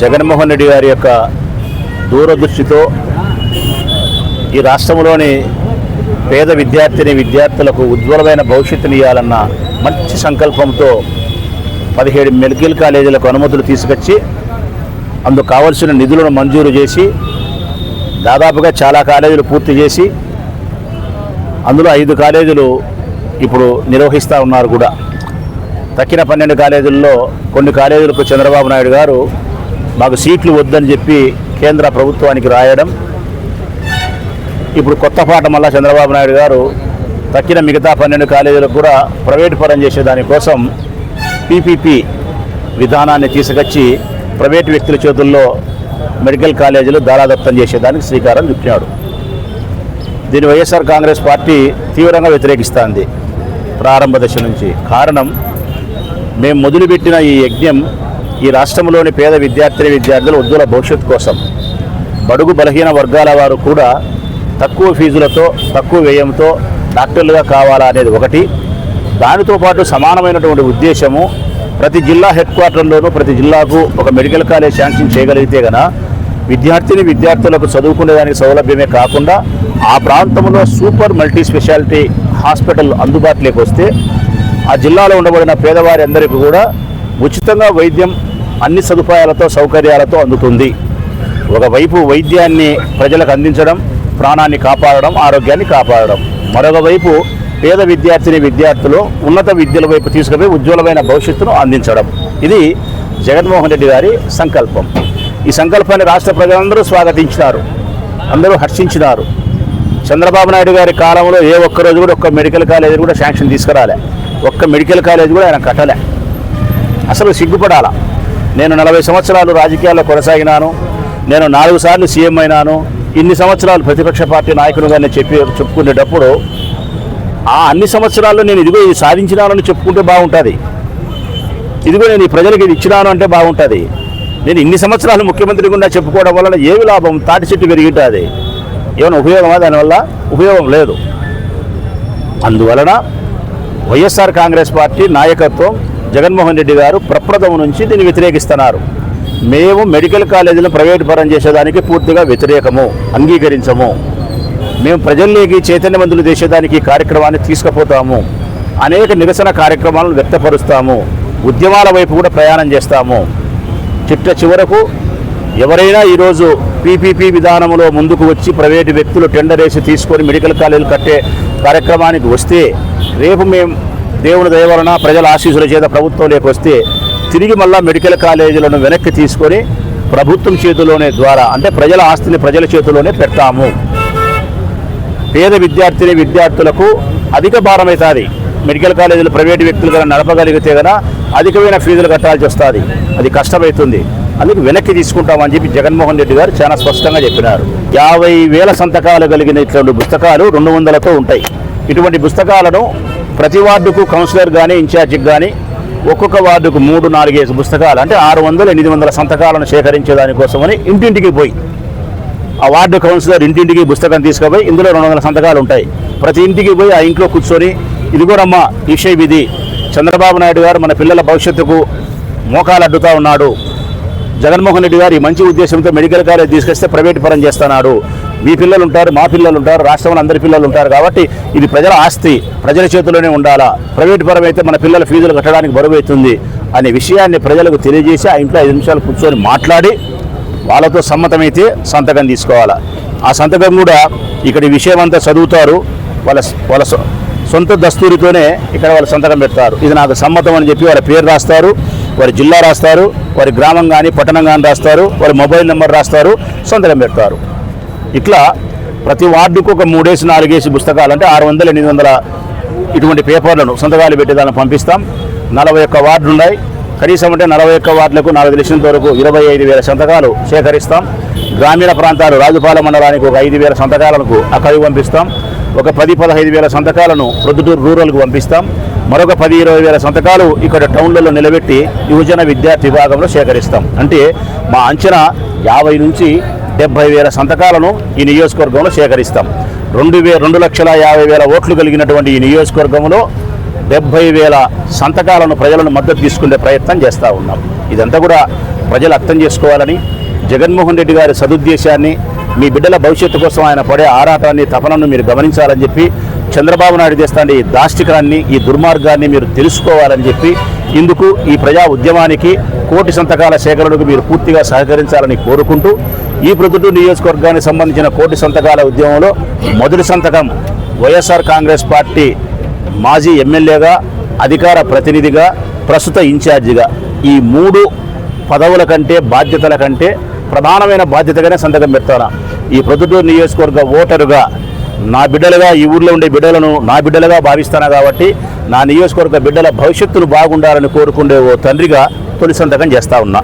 జగన్మోహన్ రెడ్డి గారి యొక్క దూరదృష్టితో ఈ రాష్ట్రంలోని పేద విద్యార్థిని విద్యార్థులకు ఉజ్వలమైన భవిష్యత్తుని ఇవ్వాలన్న మంచి సంకల్పంతో పదిహేడు మెడికల్ కాలేజీలకు అనుమతులు తీసుకొచ్చి అందుకు కావలసిన నిధులను మంజూరు చేసి దాదాపుగా చాలా కాలేజీలు పూర్తి చేసి అందులో ఐదు కాలేజీలు ఇప్పుడు నిర్వహిస్తూ ఉన్నారు కూడా. తక్కిన పన్నెండు కాలేజీల్లో కొన్ని కాలేజీలకు చంద్రబాబు నాయుడు గారు మాకు సీట్లు వద్దని చెప్పి కేంద్ర ప్రభుత్వానికి రాయడం ఇప్పుడు కొత్త పాట మళ్ళా చంద్రబాబు నాయుడు గారు తక్కిన మిగతా పన్నెండు కాలేజీలకు కూడా ప్రైవేట్ పరం చేసే దానికోసం పీపీపీ విధానాన్ని తీసుకొచ్చి ప్రైవేట్ వ్యక్తుల చేతుల్లో మెడికల్ కాలేజీలు దారాదత్తం చేసేదానికి శ్రీకారం చుట్టినాడు. దీన్ని వైఎస్ఆర్ కాంగ్రెస్ పార్టీ తీవ్రంగా వ్యతిరేకిస్తోంది. ప్రారంభ దశ నుంచి. కారణం మేము మొదలుపెట్టిన ఈ యజ్ఞం ఈ రాష్ట్రంలోని పేద విద్యార్థిని విద్యార్థుల ఉజ్వల భవిష్యత్తు కోసం బడుగు బలహీన వర్గాల వారు కూడా తక్కువ ఫీజులతో తక్కువ వ్యయంతో డాక్టర్లుగా కావాలా అనేది ఒకటి. దానితో పాటు సమానమైనటువంటి ఉద్దేశము ప్రతి జిల్లా హెడ్ క్వార్టర్లోనూ ప్రతి జిల్లాకు ఒక మెడికల్ కాలేజ్ శాంక్షన్ చేయగలిగితే గన విద్యార్థిని విద్యార్థులకు చదువుకునేదానికి సౌలభ్యమే కాకుండా ఆ ప్రాంతంలో సూపర్ మల్టీ స్పెషాలిటీ హాస్పిటల్ అందుబాటులోకి వస్తే ఆ జిల్లాలో ఉండబడిన పేదవారి అందరికీ కూడా ఉచితంగా వైద్యం అన్ని సదుపాయాలతో సౌకర్యాలతో అందుతుంది. ఒకవైపు వైద్యాన్ని ప్రజలకు అందించడం ప్రాణాన్ని కాపాడడం ఆరోగ్యాన్ని కాపాడడం. మరొక వైపు పేద విద్యార్థిని విద్యార్థులు ఉన్నత విద్యల వైపు తీసుకుపోయి ఉజ్వలమైన భవిష్యత్తును అందించడం. ఇది జగన్మోహన్ రెడ్డి గారి సంకల్పం. ఈ సంకల్పాన్ని రాష్ట్ర ప్రజలందరూ స్వాగతించినారు. అందరూ హర్షించినారు. చంద్రబాబు నాయుడు గారి కాలంలో ఏ ఒక్క రోజు కూడా ఒక్క మెడికల్ కాలేజీ కూడా శాంక్షన్ తీసుకురాలే. ఒక్క మెడికల్ కాలేజ్ కూడా ఆయన కట్టలే. అసలు సిగ్గుపడాలా? నేను నలభై సంవత్సరాలు రాజకీయాల్లో కొనసాగినాను. నేను నాలుగు సార్లు సీఎం అయినాను. ఇన్ని సంవత్సరాలు ప్రతిపక్ష పార్టీ నాయకులుగానే నేను చెప్పి చెప్పుకునేటప్పుడు ఆ అన్ని సంవత్సరాల్లో నేను ఇదిగో ఇది సాధించినానని చెప్పుకుంటే బాగుంటుంది. ఇదిగో నేను ఈ ప్రజలకు ఇది ఇచ్చినాను అంటే బాగుంటుంది. నేను ఇన్ని సంవత్సరాలు ముఖ్యమంత్రి గుండా చెప్పుకోవడం వలన ఏమి లాభం? తాటి చెట్టు పెరిగింటుంది. ఏమైనా ఉపయోగమా దానివల్ల? ఉపయోగం లేదు. అందువలన వైఎస్ఆర్ కాంగ్రెస్ పార్టీ నాయకత్వం జగన్మోహన్ రెడ్డి గారు ప్రప్రథమ నుంచి దీన్ని వ్యతిరేకిస్తున్నారు. మేము మెడికల్ కాలేజీలను ప్రైవేట్ పరం చేసేదానికి పూర్తిగా వ్యతిరేకము అంగీకరించము. మేము ప్రజల్లోకి చైతన్యవంతులు చేసేదానికి ఈ కార్యక్రమాన్ని తీసుకుపోతాము. అనేక నిరసన కార్యక్రమాలను వ్యక్తపరుస్తాము. ఉద్యమాల వైపు కూడా ప్రయాణం చేస్తాము. చిట్ట చివరకు ఎవరైనా ఈరోజు పీపీపీ విధానంలో ముందుకు వచ్చి ప్రైవేటు వ్యక్తులు టెండర్ వేసి తీసుకొని మెడికల్ కాలేజీలు కట్టే కార్యక్రమానికి వస్తే రేపు మేము దేవుని దయ వలన ప్రజల ఆశీస్సుల చేత ప్రభుత్వంలోకి వస్తే తిరిగి మళ్ళా మెడికల్ కాలేజీలను వెనక్కి తీసుకొని ప్రభుత్వం చేతిలోనే ద్వారా అంటే ప్రజల ఆస్తిని ప్రజల చేతిలోనే పెడతాము. పేద విద్యార్థిని విద్యార్థులకు అధిక భారం అవుతుంది. మెడికల్ కాలేజీలు ప్రైవేటు వ్యక్తులు కనుక నడపగలిగితే కనుక అధికమైన ఫీజులు కట్టాల్సి వస్తుంది. అది కష్టమవుతుంది. అందుకు వెనక్కి తీసుకుంటామని చెప్పి జగన్మోహన్ రెడ్డి గారు చాలా స్పష్టంగా చెప్పినారు. యాభై వేల సంతకాలు కలిగిన ఇటువంటి పుస్తకాలు రెండు వందలతో ఉంటాయి. ఇటువంటి పుస్తకాలను ప్రతి వార్డుకు కౌన్సిలర్ కానీ ఇన్ఛార్జికి కానీ ఒక్కొక్క వార్డుకు మూడు నాలుగేసి పుస్తకాలు అంటే ఆరు వందల ఎనిమిది వందల సంతకాలను సేకరించే దానికోసమని ఇంటింటికి పోయి ఆ వార్డు కౌన్సిలర్ ఇంటింటికి పుస్తకం తీసుకుపోయి ఇందులో రెండు వందల సంతకాలు ఉంటాయి. ప్రతి ఇంటికి పోయి ఆ ఇంట్లో కూర్చొని ఇదిగోనమ్మా విషయ విధి చంద్రబాబు నాయుడు గారు మన పిల్లల భవిష్యత్తుకు మోకాలు అడ్డుతా ఉన్నాడు. జగన్మోహన్ రెడ్డి గారు ఈ మంచి ఉద్దేశంతో మెడికల్ కాలేజ్ తీసుకొస్తే ప్రైవేట్ పరం చేస్తున్నాడు. మీ పిల్లలు ఉంటారు మా పిల్లలు ఉంటారు రాష్ట్రంలో అందరి పిల్లలు ఉంటారు కాబట్టి ఇది ప్రజల ఆస్తి ప్రజల చేతిలోనే ఉండాలా? ప్రైవేట్ పరం అయితే మన పిల్లల ఫీజులు కట్టడానికి బరువు అవుతుంది అనే విషయాన్ని ప్రజలకు తెలియజేసి ఆ ఇంట్లో ఐదు నిమిషాలు కూర్చొని మాట్లాడి వాళ్ళతో సమ్మతమైతే సంతకం తీసుకోవాలి? ఆ సంతకం కూడా ఇక్కడ విషయం అంతా చదువుతారు వాళ్ళ వాళ్ళ సొ- సొంత దస్తూరితోనే ఇక్కడ వాళ్ళు సంతకం పెడతారు. ఇది నాకు సమ్మతం అని చెప్పి వాళ్ళ పేరు రాస్తారు వారి జిల్లా రాస్తారు వారి గ్రామం కానీ పట్టణం కానీ రాస్తారు వారి మొబైల్ నెంబర్ రాస్తారు సంతకం పెడతారు. ఇట్లా ప్రతి వార్డుకు ఒక మూడేసి నాలుగేసి పుస్తకాలు అంటే ఆరు వందల ఎనిమిది వందల ఇటువంటి పేపర్లను సంతకాలు పెట్టేదాన్ని పంపిస్తాం. నలభై ఒక్క వార్డులు ఉన్నాయి కనీసం అంటే నలభై ఒక్క వార్డులకు నాలుగు లక్షల వరకు ఇరవై ఐదు వేల సంతకాలు సేకరిస్తాం. గ్రామీణ ప్రాంతాలు రాజుపాలెం మండలానికి ఒక ఐదు వేల సంతకాలకు అక్కడికి పంపిస్తాం. ఒక పది పదహైదు వేల సంతకాలను ప్రొద్దుటూరు రూరల్కు పంపిస్తాం. మరొక పది ఇరవై వేల సంతకాలు ఇక్కడ టౌన్లలో నిలబెట్టి యువజన విద్యార్థి విభాగంలో సేకరిస్తాం. అంటే మా అంచనా యాభై నుంచి డెబ్బై వేల సంతకాలను ఈ నియోజకవర్గంలో సేకరిస్తాం. రెండు వే రెండు లక్షల యాభై వేల ఓట్లు కలిగినటువంటి ఈ నియోజకవర్గంలో డెబ్బై వేల సంతకాలను ప్రజలను మద్దతు తీసుకునే ప్రయత్నం చేస్తూ ఉన్నాం. ఇదంతా కూడా ప్రజలు అర్థం చేసుకోవాలని జగన్మోహన్ రెడ్డి గారి సదుద్దేశాన్ని మీ బిడ్డల భవిష్యత్తు కోసం ఆయన పడే ఆరాటాన్ని తపనను మీరు గమనించాలని చెప్పి చంద్రబాబు నాయుడు చేస్తాండి ఈ దాష్టికాన్ని ఈ దుర్మార్గాన్ని మీరు తెలుసుకోవాలని చెప్పి ఇందుకు ఈ ప్రజా ఉద్యమానికి కోటి సంతకాల సేకరణకు మీరు పూర్తిగా సహకరించాలని కోరుకుంటూ ఈ ప్రొద్దుటూరు నియోజకవర్గానికి సంబంధించిన కోటి సంతకాల ఉద్యమంలో మొదటి సంతకం వైఎస్ఆర్ కాంగ్రెస్ పార్టీ మాజీ ఎమ్మెల్యేగా అధికార ప్రతినిధిగా ప్రస్తుత ఇన్ఛార్జిగా. ఈ మూడు పదవుల కంటే బాధ్యతల కంటే ప్రధానమైన బాధ్యతగానే సంతకం పెడతాను ఈ ప్రొద్దుటూరు నియోజకవర్గ ఓటరుగా నా బిడ్డలుగా ఈ ఊర్లో ఉండే బిడ్డలను నా బిడ్డలుగా భావిస్తాను కాబట్టి నా నియోజకవర్గ బిడ్డల భవిష్యత్తును బాగుండాలని కోరుకునే ఓ తండ్రిగా తొలి సంతకం చేస్తా ఉన్నా.